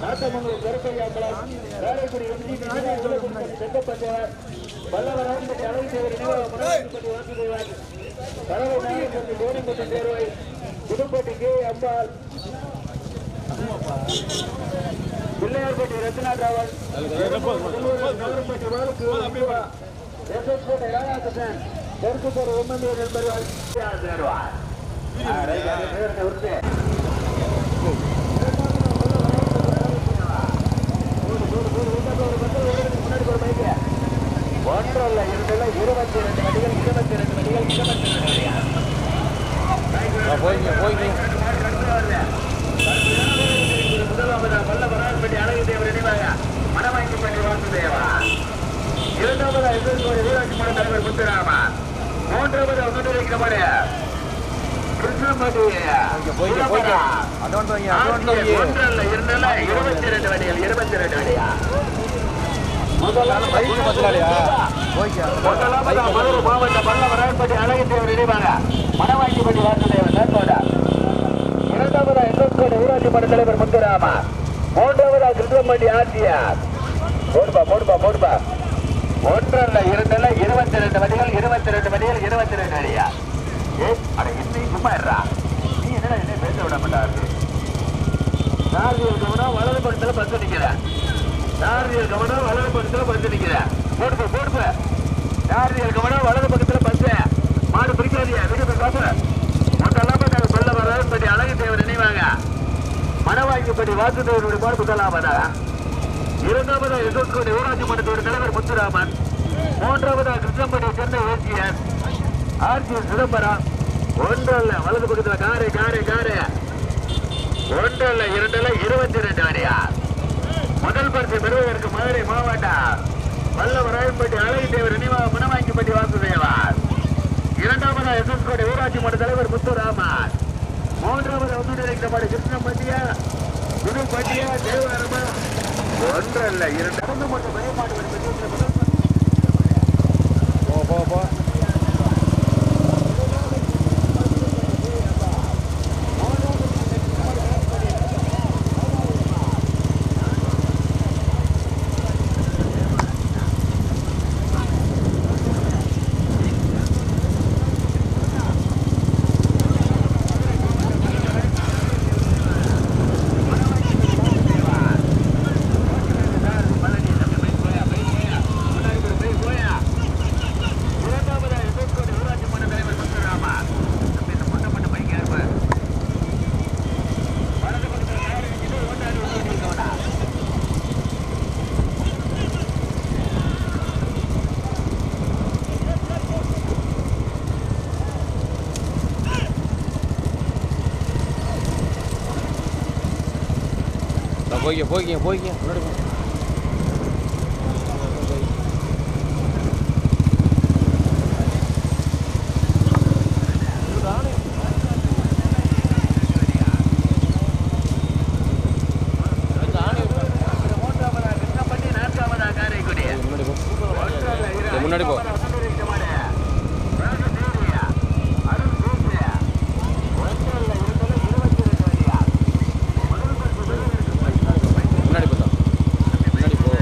நாட்டமங்கலம் கருப்பையாம்பலம் காரைக்குடி செங்கப்பட்டவர் பல்லவராம்பட்டி அழகுதேவர் நினைவாகப்பட்டி வாசுதேவன் பறவை கோடிப்பட்டி தேர்வை புதுப்பட்டி கே அம்பாள் பிள்ளையார்பட்டி ரத்னாராவன் நகரப்பட்டி வாழுக்கு எஸ்எஸ்பேட்டை ராதாகிருஷ்ணன் தெற்குத்தோர் ஒம்மந்தியர் என்பவர்கள் சேருவார் ஒன்றல்ல இரண்டுல இருபத்தி ரெண்டு வண்டிகள் இருபத்தி ரெண்டு வண்டிகள் இருபத்தி ரெண்டு வண்டிகள் போய்ங்க போய்ங்க முதலாவதா வல்லவரான்பட்டி அழகு தேவர் நினைவாக மனவாய்க்கப்பட்டி வாசுதேவா இரண்டாவதா எதிர்கோடி ஊராட்சி மன்ற தலைவர் முத்துராமா மூன்றாவது முன்னிலைக்கப்பட கிருஷ்ணமதி போய்ங்க போய்ங்க அட்வான்ஸ் வாங்க அட்வான்ஸ் வாங்க ஒன்றல்ல இரண்டுல இருபத்தி ரெண்டு வண்டிகள் இருபத்தி ரெண்டு வண்டியா பைக் பத்தலாலையா போய்ங்க முதலாவதா மதுரை மாவட்ட பல்லவரான்பட்டி அழகு தேவர் நினைவாக மனவாய்க்கப்பட்டி வாசுதேவன் நன்கோட இரண்டாவதா எதிர்கோடி ஊராட்சி மன்ற தலைவர் முத்துராமா மூன்றாவதா கிருஷ்ணமதி ஆட்சியார் போடுப்பா போடுப்பா போடுப்பா ஒன்றல்ல இரண்டுல இருபத்தி ரெண்டு வண்டிகள் இருபத்தி ரெண்டு வண்டிகள் இருபத்தி ரெண்டு அடியா ஏ அட என்ன சும்மா இருடா நீ என்னடா என்ன பேச விட மாட்டாரு நாலு கவனம் வலது பக்கத்துல பத்து நிக்கிற நாரியல் கவனம் வலது பக்கத்துல பத்து நிக்கிற போடுப்ப போடுப்ப நாரியல் கவனம் வலது பக்கத்துல பத்து மாடு பிடிக்காதியா விடுப்பு காசு முதலாம நாங்கள் சொல்ல வராது அழகு தேவர் நினைவாங்க. மனவாய்க்குப்படி வாசுதேவனுடைய பாடு முதலாவதாக இரண்டாவதா எதிர்கொண்ட ஊராட்சி மன்றத்தோட தலைவர் முத்துராமன். மூன்றாவதா கிருஷ்ணம்பட்டி சென்னை ஏசியர் ஆர்ஜி சிதம்பரம். ஒன்றல்ல வலது பக்கத்துல காரு காரு காரு. ஒன்றல்ல இரண்டுல இருபத்தி ரெண்டு அடியா? முதல் பரிசு பெறுவதற்கு மதுரை மாவட்டம். வல்லவராயன்பட்டி அழகு தேவர் நினைவாக மனவாங்கிப்பட்டி வாசுதேவா இரண்டாவதா எஸ்எஸ்கோடி ஊராட்சி மன்ற தலைவர் முத்துராமன் மூன்றாவது ஒன்றிணைக்கப்பட்ட கிருஷ்ணம்பட்டியா புதுப்பட்டியா தேவாரமா? ஒன்றல்ல இரண்டு. மட்டும் பயன்பாடு போ போ. போ போய்ங்க போய்ங்க முன்னாடி போ இங்க முன்னாடி போ முன்னாடி போ தான். முன்னாடி போ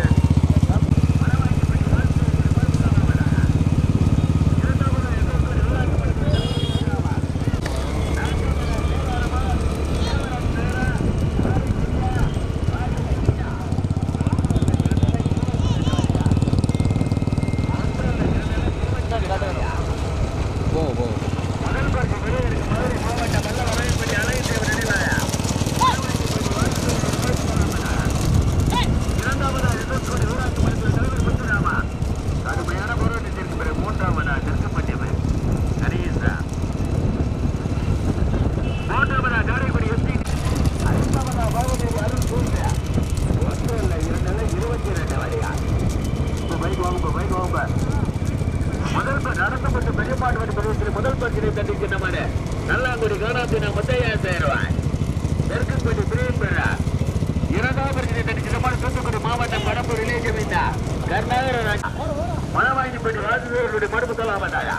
போ போ கடுமையான போராட்டத்திற்கு பிறகு மூன்றாவதா தெற்குப்பட்டியவர் கணேசா மூன்றாவதா காரைக்குடி எஸ்பி ஐந்தாவதா பாகதேவி அருள் சூழ்நிலை ஒன்று இல்ல இரண்டு இருபத்தி ரெண்டு வழியா இப்ப பைக் வாங்க பைக் வாங்க முதல் நடத்தப்பட்ட பெரியப்பாடு வடி முதல் பரிசினை தட்டி நல்லாங்குடி காணாத்தின முத்தையா சேருவான் தெற்குப்பட்டி பிரியம் பெறா. இரண்டாவது பரிசினை தட்டி தூத்துக்குடி மாவட்டம் கடம்பூர் இளைய ஜமீன்தார் கர்நாகர ராஜ். வாசுதேவர்களுடைய மடுப்பு தலாமட்டாயா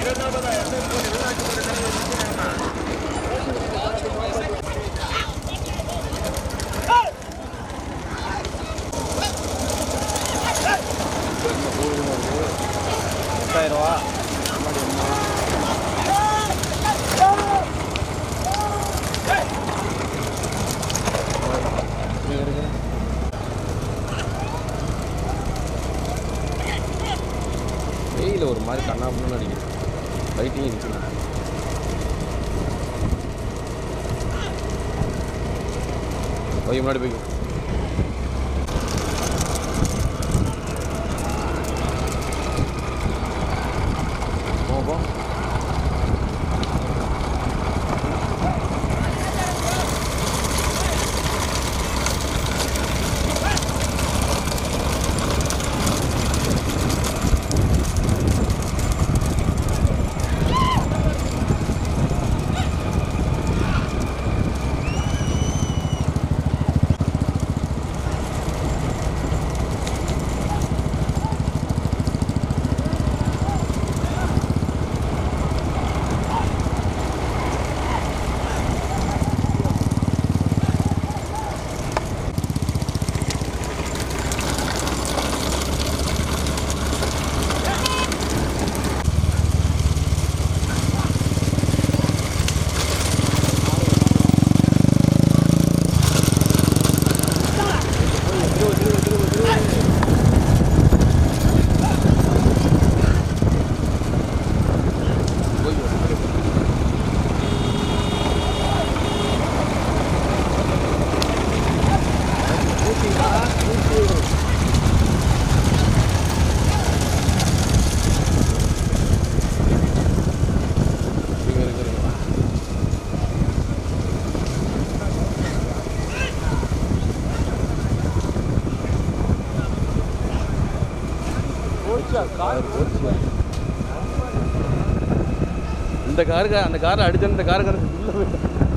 இரண்டாவதா எஸ்எஸ் கோடி உள்ளாட்சி மன்ற தலைவர் பத்தாயிரம் ரூபா வெயில் ஒரு மாதிரி கண்ணா பண்ணு அடிக்குது லைட்டிங் இருக்குது போய் முன்னாடி போய்க்கும் அந்த காருக்கு அந்த காரை அடிச்சு அந்த காருக்கு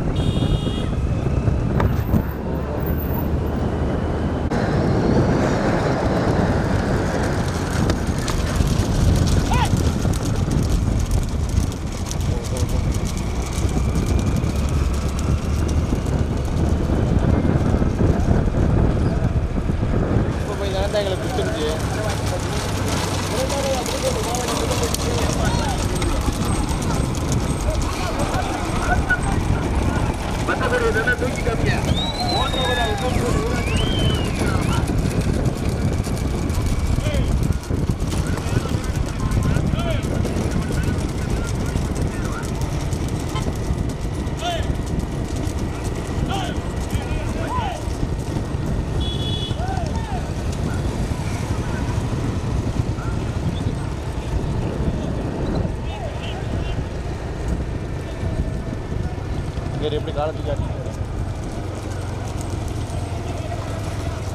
வேறு எப்படி காலத்துக்கு காட்டி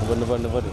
பண்ணு பண்ணு பாரு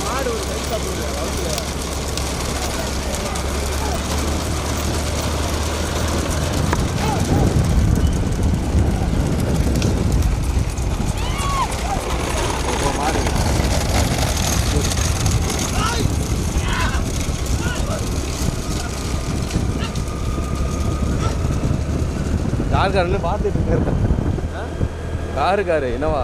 மாடு ஒரு கை சாப்பிடுது வளர்த்துல காருக்காரன்னு பார்த்துட்டு இருக்காரு காருக்காரு என்னவா?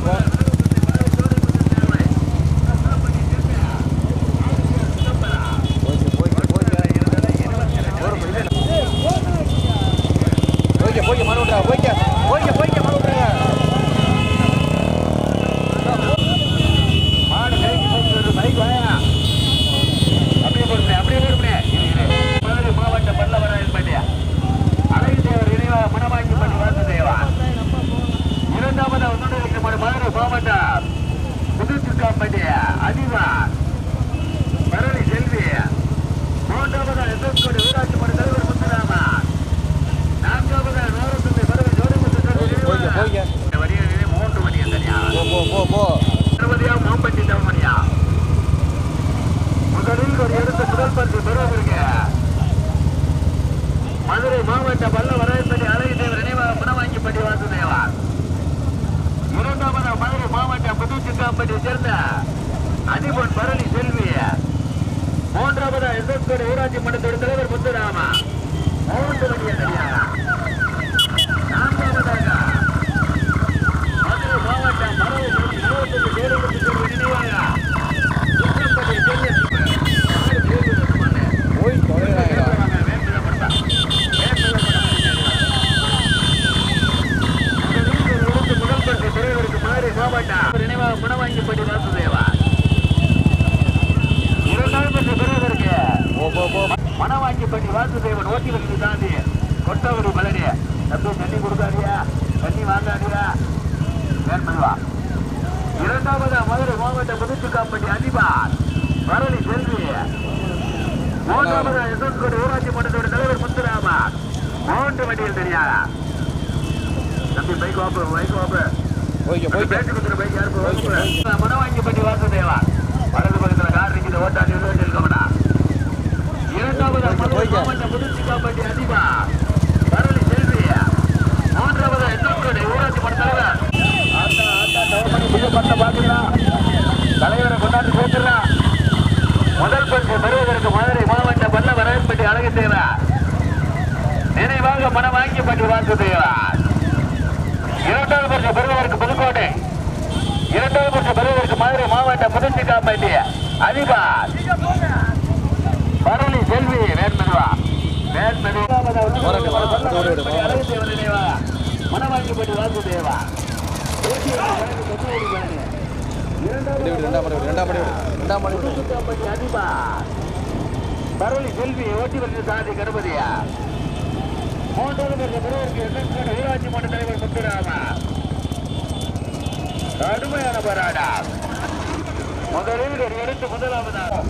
dopo. பெறுவார் இரண்டாவது மதுரை மாவட்ட முதிர்ச்சிக்காப்பட்டி அதிபர் வரலி செல்வி. மூன்றாவது எசன்கோடு ஊராட்சி மன்றத்தோட தலைவர் முத்துராமன் மூன்று வண்டியில் தெரியாதா? தம்பி பைக் வாப்பு பைக் வாப்பு மனவாங்கிப்பட்டி வாசுதேவா. வலது பக்கத்தில் கார் நிற்கிது ஓட்டாளி இருக்கமாடா இரண்டாவது மாவட்ட முதிர்ச்சிக்காப்பட்டி அதிபர் வரலி செல்வி. மூன்றாவது எசன்கோடு ஊராட்சி மன்ற பட்ட பாத்தீங்கன்னா தலைவரை கொண்டாடி சேர்த்துறா. முதல் பரிசு பெறுவதற்கு மதுரை மாவட்ட பல்ல வரவேற்பட்டி அழகு செய்கிறார் நினைவாக மனமாக்கி பற்றி வாழ்த்து செய்கிறார் இரண்டாவது பரிசு பெறுவதற்கு புதுக்கோட்டை. இரண்டாவது பரிசு பெறுவதற்கு மதுரை மாவட்ட முதிர்ச்சி காப்பாட்டிய அதிபர் பரளி செல்வி வேட்பெறுவா வேட்பெறுவா மனமாக்கி பற்றி வாழ்த்து செய்வார் இரண்டாம் படி இரண்டாம் படி. இரண்டாம் படி அதிபா பரவலி செல்வி ஓட்டி வந்து சாதி கணபதியா மூன்றாவது ஊராட்சி மன்ற தலைவர் சுத்துராமா கடுமையான போராடம் முதலில் எடுத்து முதலாவதாக